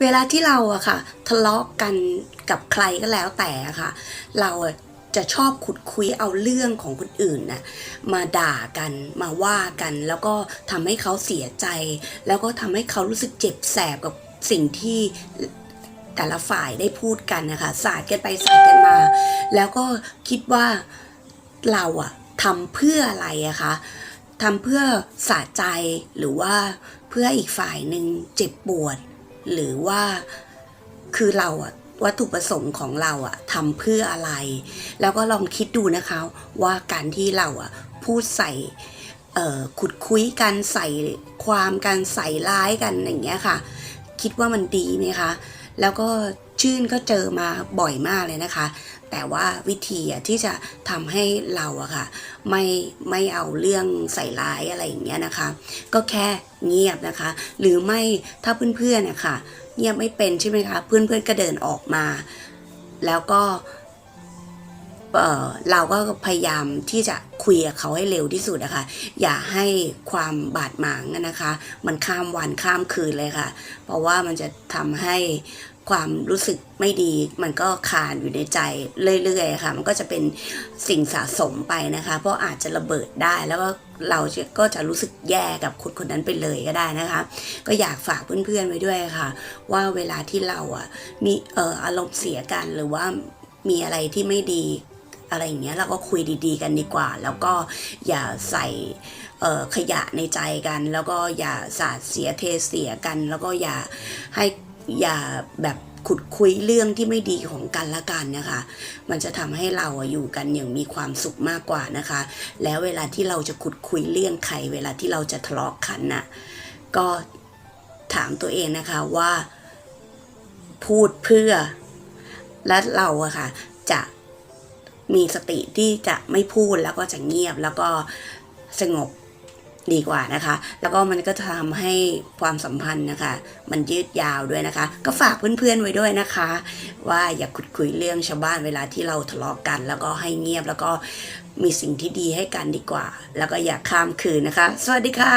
เวลาที่เราอะค่ะ ทะเลาะกันกับใครก็แล้วแต่อะค่ะ เราจะชอบขุดคุยเอาเรื่องของคนอื่นน่ะมาด่ากันมาว่ากัน แล้วก็ทำให้เขาเสียใจ แล้วก็ทำให้เขารู้สึกเจ็บแสบกับสิ่งที่แต่ละฝ่ายได้พูดกันนะคะสาดกันไปสาดกันมา แล้วก็คิดว่าเราอะทำเพื่ออะไรอะคะทำเพื่อสะใจหรือว่าเพื่ออีกฝ่ายหนึ่งเจ็บปวด หรือว่าคือเราอะวัตถุประสงค์ของเราอะทำเพื่ออะไร แล้วก็ลองคิดดูนะคะว่าการที่เราอะพูดใส่ขุดคุยกันใส่ความกันใส่ร้ายกันอย่างเงี้ยค่ะ คิดว่ามันดีไหมคะ แล้วก็ ชื่นก็เจอมาบ่อยมากเลยนะคะ แต่ว่าวิธีที่จะทำให้เราอะค่ะ ไม่ไม่เอาเรื่องใส่ร้ายอะไรอย่างเงี้ยนะคะ ก็แค่เงียบนะคะ หรือไม่ถ้าเพื่อนๆเนี่ยค่ะเงียบไม่เป็นใช่ไหมคะเพื่อนๆก็เดินออกมา แล้วก็เเราก็พยายามที่จะคุยกับเขาให้เร็วที่สุดนะคะอย่าให้ความบาดหมางนะคะ มันข้ามวันข้ามคืนเลยค่ะ เพราะว่ามันจะทำให้ ความรู้สึกไม่ดี มันก็คานอยู่ในใจเรื่อยๆค่ะ มันก็จะเป็นสิ่งสะสมไปนะคะ เพราะอาจจะระเบิดได้แล้วก็เราก็จะรู้สึกแย่กับคนคนนั้นไปเลยก็ได้นะคะ ก็อยากฝากเพื่อนๆไว้ด้วยค่ะ ว่าเวลาที่เราอะมีเอ่ออารมณ์เสียกันหรือว่ามีอะไรที่ไม่ดีอะไรอย่างเงี้ยเราก็คุยดีๆกันดีกว่า แล้วก็อย่าใส่เขยะในใจกัน แล้วก็อย่าสาดเสียเทเสียกัน แล้วก็อย่าให้ อย่าแบบขุดคุยเรื่องที่ไม่ดีของกันและกันนะคะ มันจะทำให้เราอะอยู่กันอย่างมีความสุขมากกว่านะคะ แล้วเวลาที่เราจะขุดคุยเรื่องใคร เวลาที่เราจะทะเลาะกันน่ะ ก็ถามตัวเองนะคะว่าพูดเพื่อ และเราอะค่ะ จะมีสติที่จะไม่พูดแล้วก็จะเงียบแล้วก็สงบ ดีกว่านะคะ แล้วก็มันก็จะทำให้ความสัมพันธ์นะคะ มันยืดยาวด้วยนะคะ ก็ฝากเพื่อนๆไว้ด้วยนะคะ ว่าอย่าขุดคุยเรื่องชาวบ้านเวลาที่เราทะเลาะกัน แล้วก็ให้เงียบแล้วก็มีสิ่งที่ดีให้กันดีกว่า แล้วก็อย่าข้ามคืนนะคะ สวัสดีค่ะ